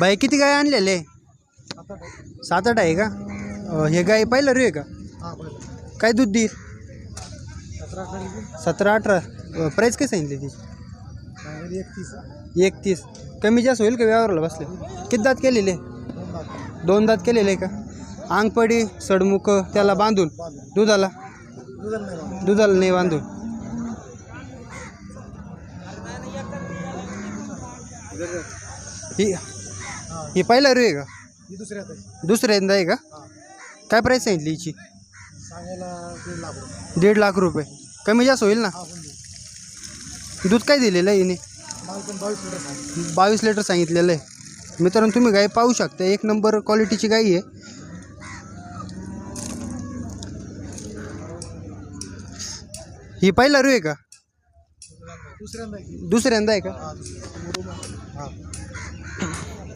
बाई किती गाय आणलेले? सात आठ आहे का? अं, हे गाय पहिलं रे का? काय दूध देईल? सतरा अठरा. प्राईस काय सांगितली ती? एकतीस. कमी जास्त होईल का व्यवहाराला बसले? किती दात केलेले? दोन दात केलेले का? आंगपडी सडमुख त्याला बांधून? दुधाला? दुधाला नाही बांधून. ही ही पहिला रू आहे का? दुसऱ्यात आहे. दुसऱ्यांदा आहे का? काय प्राईस सांगितली हिची? सांगायला दीड लाख रुपये. दीड लाख रुपये. कमी जास्त होईल ना? हा दूध काय दिलेलं आहे हिने? माल पण बावीस लिटर सांगितलं. बावीस लिटर सांगितलेलं आहे. मित्रांनो तुम्ही गाय पाहू शकता. एक नंबर क्वालिटीची गाय आहे. ही पहिला रू आहे का? दुसऱ्यांदा आहे. की? दुसऱ्यांदा आहे का? हा.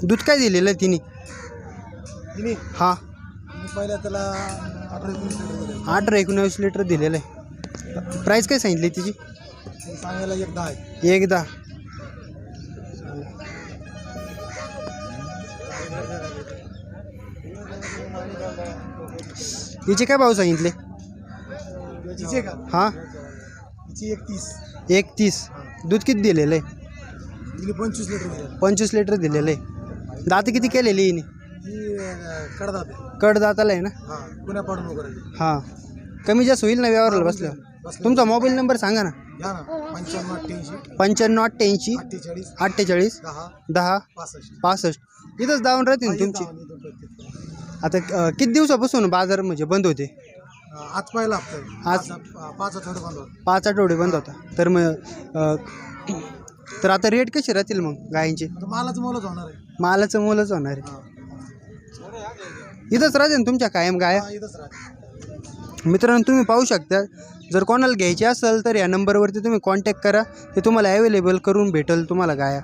दूध काय दिलेलं आहे तिने? तिने? हा. मी पहिल्या त्याला अठरा एकोणीस लिटर दिले अठरा एकोणावीस लिटर दिलेलं आहे. प्राईस काय सांगितली तिची? ते सांगायला एक दहा आहे. एकदा हिचे काय भाव सांगितले? तिचे का? हा. तिची एकतीस. एकतीस. दूध किती दिलेलं आहे? तिने पंचवीस लिटर दिले पंचवीस लिटर दिलेलं आहे. दात किती केलेली हिने? ही कडदात. आहे कड दाताला आहे ना? हा पुण्या पाडून वगैरे. हां. कमी जास्त होईल ना व्यवहारला बसल्यावर तुमचा मोबाईल नंबर सांगा ना. घ्या ना पंच्याण्णव अठ्ठ्याऐंशी. पंच्याण्णव अठ्ठ्याऐंशी अठ्ठेचाळीस. अठ्ठेचाळीस दहा. दहा पासष्ट. पासष्ट. इथंच दावून राहते ना तुमची? हा. आता अं, किती दिवसापासून बाजार म्हणजे बंद होते? आज पहिला हप्ता आहे. आज- पाच पाच आठवडे बंद होते. पाच आठवडे बंद होता. तर मग अं, तर आता रेट कसे राहतील मग गायींचे? आता मालाचं मोलच होणार आहे. मालाचं मोलच होणार आहे. इथंच राहते ना तुमच्या कायम गाया? हा, इथंच राहते. मित्रांनो तुम्ही पाहू शकता जर कोणाला घ्यायची असेल तर या नंबरवरती तुम्ही कॉन्टॅक्ट करा. ते तुम्हाला अवेलेबल करून भेटेल तुम्हाला गाया.